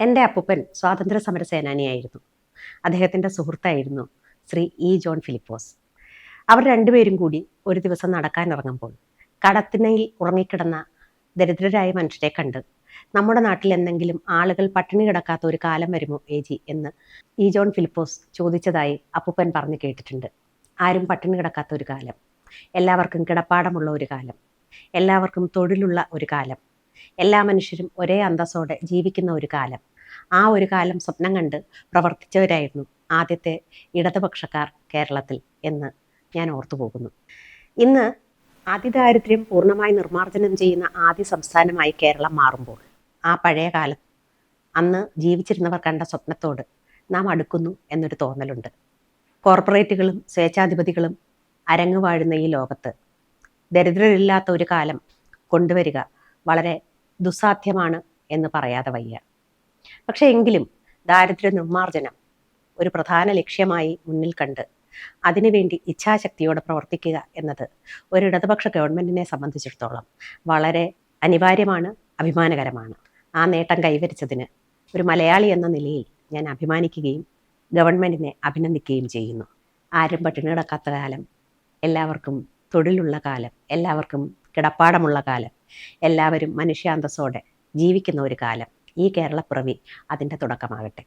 എന്റെ അപ്പൂപ്പൻ സ്വാതന്ത്ര്യ സമര സേനാനിയായിരുന്നു. അദ്ദേഹത്തിന്റെ സുഹൃത്തായിരുന്നു ശ്രീ ഇ ജോൺ ഫിലിപ്പോസ്. അവർ രണ്ടുപേരും കൂടി ഒരു ദിവസം നടക്കാനിറങ്ങുമ്പോൾ കടത്തിനയിൽ ഉറങ്ങിക്കിടന്ന ദരിദ്രരായ മനുഷ്യരെ കണ്ട് നമ്മുടെ നാട്ടിൽ എന്തെങ്കിലും ആളുകൾ പട്ടിണി കിടക്കാത്ത ഒരു കാലം വരുമോ എ ജി എന്ന് ഇ ജോൺ ഫിലിപ്പോസ് ചോദിച്ചതായി അപ്പൂപ്പൻ പറഞ്ഞു കേട്ടിട്ടുണ്ട്. ആരും പട്ടിണി കിടക്കാത്ത ഒരു കാലം. എല്ലാവർക്കും കിടപ്പാടമുള്ള ഒരു കാലം. എല്ലാവർക്കും തൊഴിലുള്ള ഒരു കാലം. എല്ലാ മനുഷ്യരും ഒരേ അന്തസ്സോടെ ജീവിക്കുന്ന ഒരു കാലം. ആ ഒരു കാലം സ്വപ്നം കണ്ട് പ്രവർത്തിച്ചവരായിരുന്നു ആദ്യത്തെ ഇടതുപക്ഷക്കാർ കേരളത്തിൽ എന്ന് ഞാൻ ഓർത്തു പോകുന്നു. ഇന്ന് അതിദാരിദ്ര്യം പൂർണമായി നിർമ്മാർജനം ചെയ്യുന്ന ആദ്യ സംസ്ഥാനമായി കേരളം മാറുമ്പോൾ ആ പഴയ കാലം അന്ന് ജീവിച്ചിരുന്നവർ കണ്ട സ്വപ്നത്തോട് നാം അടുക്കുന്നു എന്നൊരു തോന്നലുണ്ട്. കോർപ്പറേറ്റുകളും സ്വേച്ഛാധിപതികളും അരങ്ങുവാഴുന്ന ഈ ലോകത്ത് ദരിദ്രരില്ലാത്ത ഒരു കാലം കൊണ്ടുവരിക വളരെ ദുസ്സാധ്യമാണ് എന്ന് പറയാതെ വയ്യ. പക്ഷെ എങ്കിലും ദാരിദ്ര്യ നിർമ്മാർജനം ഒരു പ്രധാന ലക്ഷ്യമായി മുന്നിൽ കണ്ട് അതിനുവേണ്ടി ഇച്ഛാശക്തിയോടെ പ്രവർത്തിക്കുക എന്നത് ഒരു ഇടതുപക്ഷ ഗവൺമെന്റിനെ സംബന്ധിച്ചിടത്തോളം വളരെ അനിവാര്യമാണ് അഭിമാനകരമാണ്. ആ നേട്ടം കൈവരിച്ചതിന് ഒരു മലയാളി എന്ന നിലയിൽ ഞാൻ അഭിമാനിക്കുകയും ഗവൺമെന്റിനെ അഭിനന്ദിക്കുകയും ചെയ്യുന്നു. ആരും പട്ടിണി കിടക്കാത്ത കാലം എല്ലാവർക്കും തൊഴിലുള്ള കാലം എല്ലാവർക്കും കിടപ്പാടമുള്ള കാലം എല്ലാവരും മനുഷ്യാന്തസ്സോടെ ജീവിക്കുന്ന ഒരു കാലം ഈ കേരളപ്പിറവി അതിന്റെ തുടക്കമാകട്ടെ.